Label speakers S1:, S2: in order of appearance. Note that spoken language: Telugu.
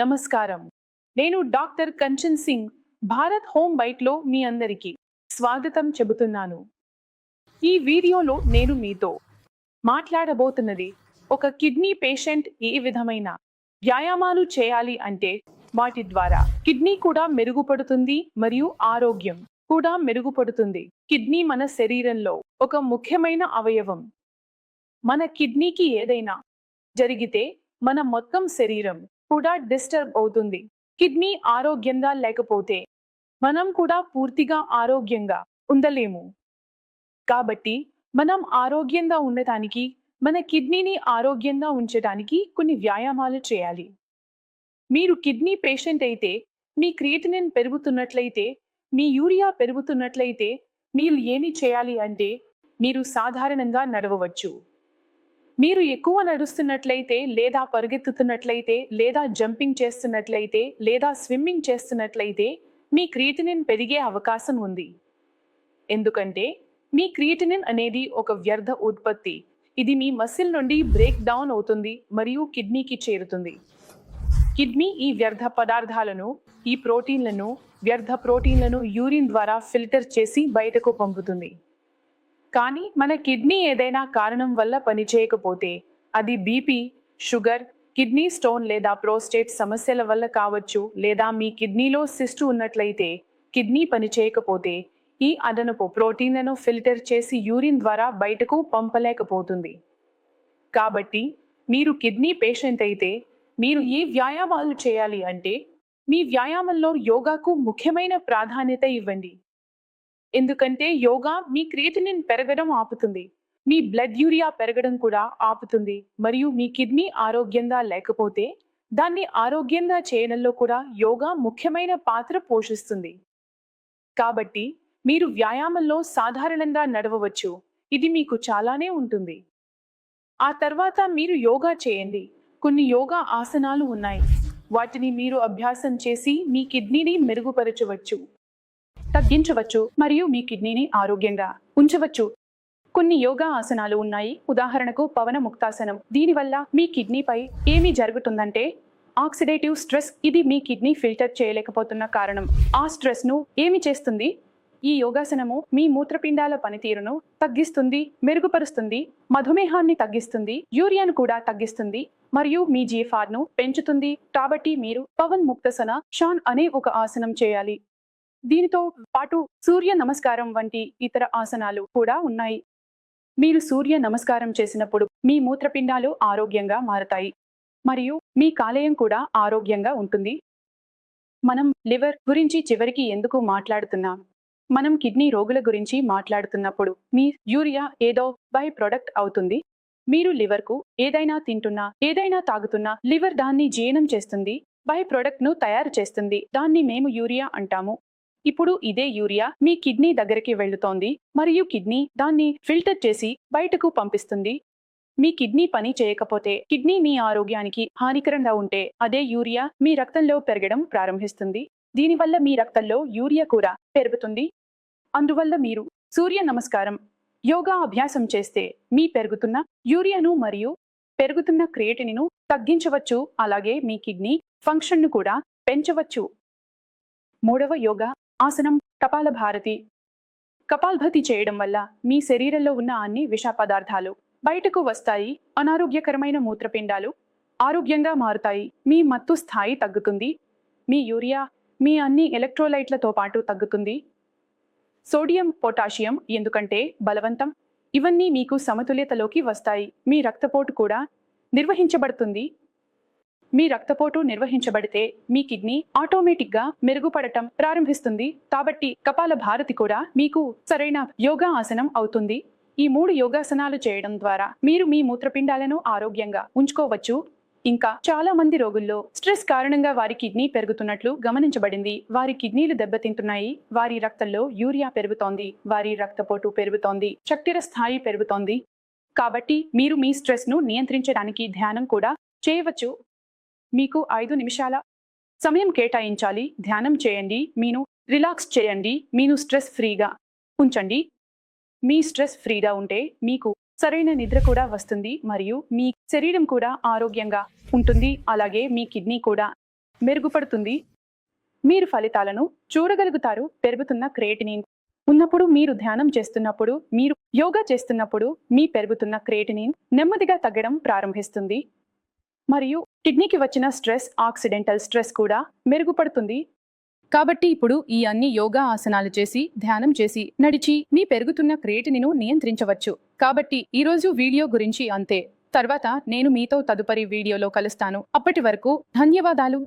S1: నమస్కారం. నేను డాక్టర్ కంచన్ సింగ్ భారత్ హోమ్ బైట్లో మీ అందరికీ స్వాగతం చెబుతున్నాను. ఈ వీడియోలో నేను మీతో మాట్లాడబోతున్నది ఒక కిడ్నీ పేషెంట్ ఏ విధమైన వ్యాయామాలు చేయాలి అంటే వాటి ద్వారా కిడ్నీ కూడా మెరుగుపడుతుంది మరియు ఆరోగ్యం కూడా మెరుగుపడుతుంది. కిడ్నీ మన శరీరంలో ఒక ముఖ్యమైన అవయవం. మన కిడ్నీకి ఏదైనా జరిగితే మన మొత్తం శరీరం కూడా డిస్టర్బ్ అవుతుంది. కిడ్నీ ఆరోగ్యంగా లేకపోతే మనం కూడా పూర్తిగా ఆరోగ్యంగా ఉండలేము. కాబట్టి మనం ఆరోగ్యంగా ఉండటానికి మన కిడ్నీని ఆరోగ్యంగా ఉంచడానికి కొన్ని వ్యాయామాలు చేయాలి. మీరు కిడ్నీ పేషెంట్ అయితే మీ క్రియేటినిన్ పెరుగుతున్నట్లయితే మీ యూరియా పెరుగుతున్నట్లయితే మీరు ఏమి చేయాలి అంటే మీరు సాధారణంగా నడవవచ్చు. మీరు ఎక్కువ నడుస్తున్నట్లయితే లేదా పరిగెత్తుతున్నట్లయితే లేదా జంపింగ్ చేస్తున్నట్లయితే లేదా స్విమ్మింగ్ చేస్తున్నట్లయితే మీ క్రియేటినిన్ పెరిగే అవకాశం ఉంది. ఎందుకంటే మీ క్రియేటినిన్ అనేది ఒక వ్యర్థ ఉత్పత్తి. ఇది మీ మసిల్ నుండి బ్రేక్ డౌన్ అవుతుంది మరియు కిడ్నీకి చేరుతుంది. కిడ్నీ ఈ వ్యర్థ పదార్థాలను ఈ ప్రోటీన్లను వ్యర్థ ప్రోటీన్లను యూరిన్ ద్వారా ఫిల్టర్ చేసి బయటకు పంపుతుంది. కానీ మన కిడ్నీ ఏదైనా కారణం వల్ల పనిచేయకపోతే అది బీపీ షుగర్ కిడ్నీ స్టోన్ లేదా ప్రోస్టేట్ సమస్యల వల్ల కావచ్చు లేదా మీ కిడ్నీలో సిస్టు ఉన్నట్లయితే కిడ్నీ పనిచేయకపోతే ఈ అదనపు ప్రోటీన్లను ఫిల్టర్ చేసి యూరిన్ ద్వారా బయటకు పంపలేకపోతుంది. కాబట్టి మీరు కిడ్నీ పేషెంట్ అయితే మీరు ఏ వ్యాయామాలు చేయాలి అంటే మీ వ్యాయామంలో యోగాకు ముఖ్యమైన ప్రాధాన్యత ఇవ్వండి. ఎందుకంటే యోగా మీ క్రియేటినిన్ పెరగడం ఆపుతుంది. మీ బ్లడ్ యూరియా పెరగడం కూడా ఆపుతుంది. మరియు మీ కిడ్నీ ఆరోగ్యంగా లేకపోతే దాన్ని ఆరోగ్యంగా చేయడంలో కూడా యోగా ముఖ్యమైన పాత్ర పోషిస్తుంది. కాబట్టి మీరు వ్యాయామంలో సాధారణంగా నడవవచ్చు. ఇది మీకు చాలానే ఉంటుంది. ఆ తర్వాత మీరు యోగా చేయండి. కొన్ని యోగా ఆసనాలు ఉన్నాయి. వాటిని మీరు అభ్యాసం చేసి మీ కిడ్నీని మెరుగుపరచవచ్చు. తగ్గించవచ్చు మరియు మీ కిడ్నీని ఆరోగ్యంగా ఉంచవచ్చు. కొన్ని యోగా ఆసనాలు ఉన్నాయి. ఉదాహరణకు పవన ముక్తాసనం. దీనివల్ల మీ కిడ్నీపై ఏమి జరుగుతుందంటే ఆక్సిడేటివ్ స్ట్రెస్ ఇది మీ కిడ్నీ ఫిల్టర్ చేయలేకపోతున్న కారణం. ఆ స్ట్రెస్ను ఏమి చేస్తుంది? ఈ యోగాసనము మీ మూత్రపిండాల పనితీరును తగ్గిస్తుంది మెరుగుపరుస్తుంది మధుమేహాన్ని తగ్గిస్తుంది యూరియాను కూడా తగ్గిస్తుంది మరియు మీ జీఫార్ను పెంచుతుంది. కాబట్టి మీరు పవన్ ముక్తసన షాన్ అనే ఒక ఆసనం చేయాలి. దీనితో పాటు సూర్య నమస్కారం వంటి ఇతర ఆసనాలు కూడా ఉన్నాయి. మీరు సూర్య నమస్కారం చేసినప్పుడు మీ మూత్రపిండాలు ఆరోగ్యంగా మారతాయి. మరియు మీ కాలేయం కూడా ఆరోగ్యంగా ఉంటుంది. మనం లివర్ గురించి చివరికి ఎందుకు మాట్లాడుతున్నాం? మనం కిడ్నీ రోగుల గురించి మాట్లాడుతున్నప్పుడు మీ యూరియా ఏదో బై ప్రొడక్ట్ అవుతుంది. మీరు లివర్కు ఏదైనా తింటున్నా ఏదైనా తాగుతున్నా లివర్ దాన్ని జీర్ణం చేస్తుంది. బై ప్రొడక్ట్ను తయారు చేస్తుంది. దాన్ని మేము యూరియా అంటాము. ఇప్పుడు ఇదే యూరియా మీ కిడ్నీ దగ్గరికి వెళుతోంది మరియు కిడ్నీ దాన్ని ఫిల్టర్ చేసి బయటకు పంపిస్తుంది. మీ కిడ్నీ పని చేయకపోతే కిడ్నీ మీ ఆరోగ్యానికి హానికరంగా ఉంటే అదే యూరియా మీ రక్తంలో పెరగడం ప్రారంభిస్తుంది. దీనివల్ల మీ రక్తంలో యూరియా కూడా పెరుగుతుంది. అందువల్ల మీరు సూర్య నమస్కారం యోగా అభ్యాసం చేస్తే మీ పెరుగుతున్న యూరియాను మరియు పెరుగుతున్న క్రియేటినిను తగ్గించవచ్చు. అలాగే మీ కిడ్నీ ఫంక్షన్ను కూడా పెంచవచ్చు. మూడవ యోగా ఆసనం కపాల భారతి. కపాల్భతి చేయడం వల్ల మీ శరీరంలో ఉన్న అన్ని విష పదార్థాలు బయటకు వస్తాయి. అనారోగ్యకరమైన మూత్రపిండాలు ఆరోగ్యంగా మారుతాయి. మీ మత్తు స్థాయి తగ్గుతుంది. మీ యూరియా మీ అన్ని ఎలక్ట్రోలైట్లతో పాటు తగ్గుతుంది. సోడియం పొటాషియం ఎందుకంటే బలవంతం. ఇవన్నీ మీకు సమతుల్యతలోకి వస్తాయి. మీ రక్తపోటు కూడా నిర్వహించబడుతుంది. మీ రక్తపోటు నిర్వహించబడితే మీ కిడ్నీ ఆటోమేటిక్గా మెరుగుపడటం ప్రారంభిస్తుంది. కాబట్టి కపాల భారతి కూడా మీకు సరైన యోగా ఆసనం అవుతుంది. ఈ మూడు యోగాసనాలు చేయడం ద్వారా మీరు మీ మూత్రపిండాలను ఆరోగ్యంగా ఉంచుకోవచ్చు. ఇంకా చాలా మంది రోగుల్లో స్ట్రెస్ కారణంగా వారి కిడ్నీ పెరుగుతున్నట్లు గమనించబడింది. వారి కిడ్నీలు దెబ్బతింటున్నాయి. వారి రక్తంలో యూరియా పెరుగుతోంది. వారి రక్తపోటు పెరుగుతోంది. చక్కెర స్థాయి పెరుగుతోంది. కాబట్టి మీరు మీ స్ట్రెస్ను నియంత్రించడానికి ధ్యానం కూడా చేయవచ్చు. మీకు ఐదు నిమిషాల సమయం కేటాయించాలి. ధ్యానం చేయండి. మీను రిలాక్స్ చేయండి. మీను స్ట్రెస్ ఫ్రీగా ఉంచండి. మీ స్ట్రెస్ ఫ్రీగా ఉంటే మీకు సరైన నిద్ర కూడా వస్తుంది మరియు మీ శరీరం కూడా ఆరోగ్యంగా ఉంటుంది. అలాగే మీ కిడ్నీ కూడా మెరుగుపడుతుంది. మీరు ఫలితాలను చూడగలుగుతారు. పెరుగుతున్న క్రియేటినిన్ ఉన్నప్పుడు మీరు ధ్యానం చేస్తున్నప్పుడు మీరు యోగా చేస్తున్నప్పుడు మీ పెరుగుతున్న క్రియేటినిన్ నెమ్మదిగా తగ్గడం ప్రారంభిస్తుంది. మరియు కిడ్నీకి వచ్చిన స్ట్రెస్ ఆక్సిడెంటల్ స్ట్రెస్ కూడా మెరుగుపడుతుంది. కాబట్టి ఇప్పుడు ఈ అన్ని యోగా ఆసనాలు చేసి ధ్యానం చేసి నడిచి మీ పెరుగుతున్న క్రియేటినిను నియంత్రించవచ్చు. కాబట్టి ఈరోజు వీడియో గురించి అంతే. తర్వాత నేను మీతో తదుపరి వీడియోలో కలుస్తాను. అప్పటి వరకు ధన్యవాదాలు.